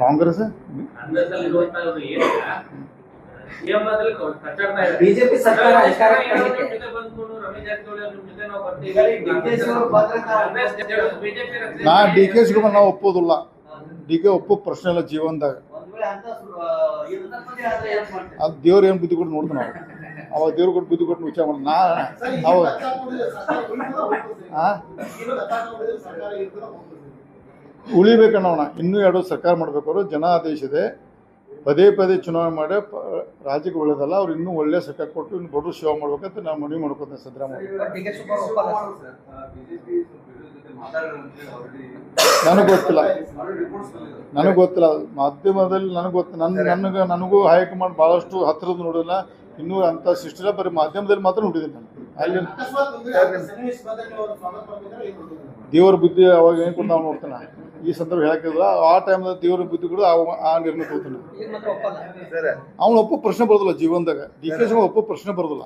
Congress? BJP ಸರ್ಕಾರ ನಾ D K Shivakumar ನಾವು ಒಪ್ಪೋದಿಲ್ಲ ಡಿ ಕೆ ಒಪ್ಪು ಪ್ರಶ್ನೆ ಇಲ್ಲ ಜೀವನದಾಗ? ಅದು ದೇವ್ರು ಏನು ಬುದ್ಧಿ ಕೊಟ್ಟು ನೋಡ್ತಾನೆ ನಾವು. ಅವಾಗ ದೇವ್ರ ಕೊಟ್ಟು ಬುದ್ಧಿ ಕೊಟ್ಟು ವಿಚಾರ ಮಾಡಿ ನಾ ನಾವು? ಉಳಿಬೇಕನ್ನೋಣ. ಇನ್ನೂ ಎರಡು ಸರ್ಕಾರ ಮಾಡ್ಬೇಕಾದ್ರು ಜನ ಆದೇಶ ಇದೆ. ಪದೇ ಪದೇ ಚುನಾವಣೆ ಮಾಡಿ ರಾಜ್ಯಕ್ಕೆ ಒಳ್ಳೇದಲ್ಲ ಅವ್ರು ಇನ್ನೂ ಒಳ್ಳೆ ಸರ್ಕಾರ ಕೊಟ್ಟು ಇನ್ನು ಬಡವರು ಸೇವೆ ಮಾಡ್ಬೇಕಂತ ನಾನು ಮನವಿ ಮಾಡ್ಕೊತೇನೆ ಸಿದ್ದರಾಮಯ್ಯ ನನಗೆ ಗೊತ್ತಿಲ್ಲ. ನನಗೆ ಗೊತ್ತಿಲ್ಲ. ಮಾಧ್ಯಮದಲ್ಲಿ ನನಗೆ ಗೊತ್ತು ನನ್ನ ನನಗೆ ನನಗೂ ಹೈಕಮಾಂಡ್ ಭಾಳಷ್ಟು ಹತ್ತಿರದ ನೋಡಿಲ್ಲ. ಇನ್ನೂ ಅಂಥ ಸಿಸ್ಟಮ್ ಬರೀ ಮಾಧ್ಯಮದಲ್ಲಿ ಮಾತ್ರ ನೋಡಿದ್ದೀನಿ ನಾನು. ಅಲ್ಲಿ ದೇವರ ಬುದ್ಧಿ ಅವಾಗ ಏನು ಕೊಟ್ಟು ನಾವು ನೋಡ್ತಾನೆ. ಈ ಸಂದರ್ಭ ಹೇಳಕ್ಕಿಲ್ಲ. ಆ ಟೈಮಲ್ಲಿ ದೇವರ ಬುದ್ಧಿ ಕೂಡ ಅವ ಆ ನಿರ್ಣಯ ತಗೋತಾನೆ ಈಗ ಮಾತ್ರ ಒಪ್ಪಲ್ಲ. ಅವ್ನು ಒಪ್ಪ ಪ್ರಶ್ನೆ ಬರೋದಿಲ್ಲ ಜೀವನದಾಗ. ಡಿ ಕೆ ಶಿವ ಒಪ್ಪೋ ಪ್ರಶ್ನೆ ಬರೋದಿಲ್ಲ.